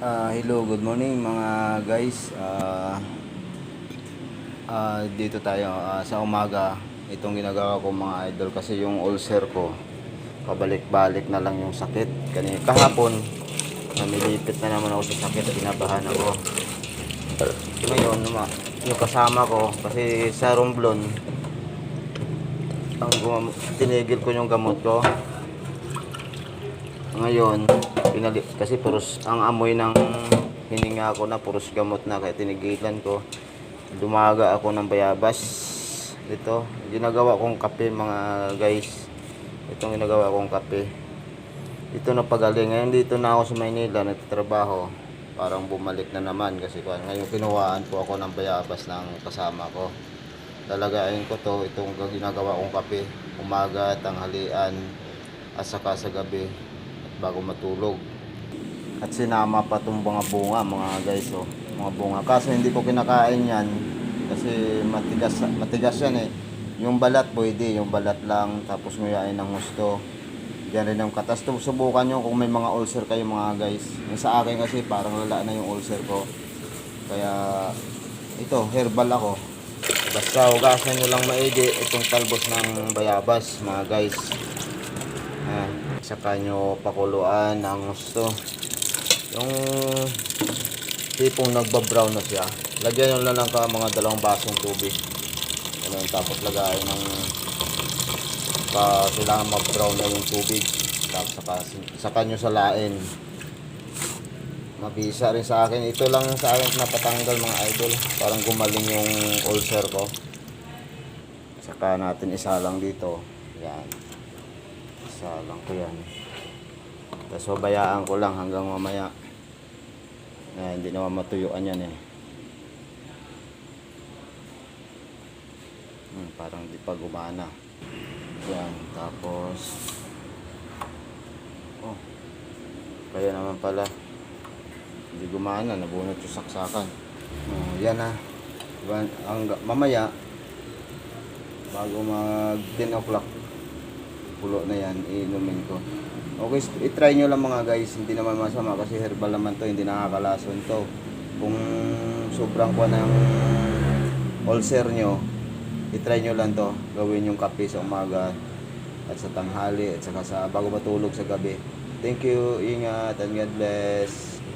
Ah, hello, good morning mga guys. Ah, ah, dito tayo ah, sa umaga. Itong ginagawa ko mga idol kasi yung ulcer ko pabalik-balik na lang yung sakit. Kanina kahapon namilipit na naman ako sa sakit, kinabahan ako. Ngayon, numa, yung kasama ko kasi sa Romblon ang tinigil ko yung gamot ko. Ngayon, pinali kasi puros ang amoy ng hininga ko na puros gamot na kaya tinigilan ko. Dumaga ako ng bayabas. Ito, ginagawa kong kape mga guys. Itong ginagawa kong kape. Ito na pagaling. Ngayon dito na ako sa Maynila nagtatrabaho. Parang bumalik na naman kasi ngayon kinuhaan po ako ng bayabas ng kasama ko. Lalagayin ko to itong ginagawa kong kape. Umaga, tanghalian, at saka sa gabi bago matulog. At sinama pa itong mga bunga, mga guys, oh. Mga bunga. Kaso hindi ko kinakain yan kasi matigas, matigas yan eh. Yung balat pwede, yung balat lang, tapos nguyain ng gusto. Diyan rin ang katas. Subukan nyo kung may mga ulcer kayo mga guys. Yung sa akin kasi parang lala na yung ulcer ko. Kaya ito, herbal ako. Basta hugasan nyo lang maigi itong talbos ng bayabas mga guys. Saka nyo pakuluan ng gusto. Yung tipong nagbabrown na siya. Lagyan nyo lang ng ka mga dalawang basong tubig. Ganun, tapos lagayin ng pa kailangan mag-brown na yung tubig. Tapos saka, saka nyo salain. Mabisa rin sa akin. Ito lang sa akin napatanggal mga idol. Parang gumaling yung ulcer ko. Saka natin isa lang dito. Yan. Isa lang ko yan. Tapos bayaan ko lang hanggang mamaya. Na hindi naman matuyuan yan eh. Hmm, parang di pa gumana. Yan. Tapos Oh. Kaya naman pala hindi gumana, nabunot yung saksakan. Oh, yan na. Diba, ang, mamaya, bago mag 10 o'clock, pulo na yan, iinumin ko. Okay, i-try nyo lang mga guys, hindi naman masama kasi herbal naman to, hindi nakakalason to. Kung sobrang kwa ng ulcer nyo, i-try nyo lang to, gawin yung kape sa umaga at sa tanghali at saka sa bago matulog sa gabi. Thank you, ingat, and God bless.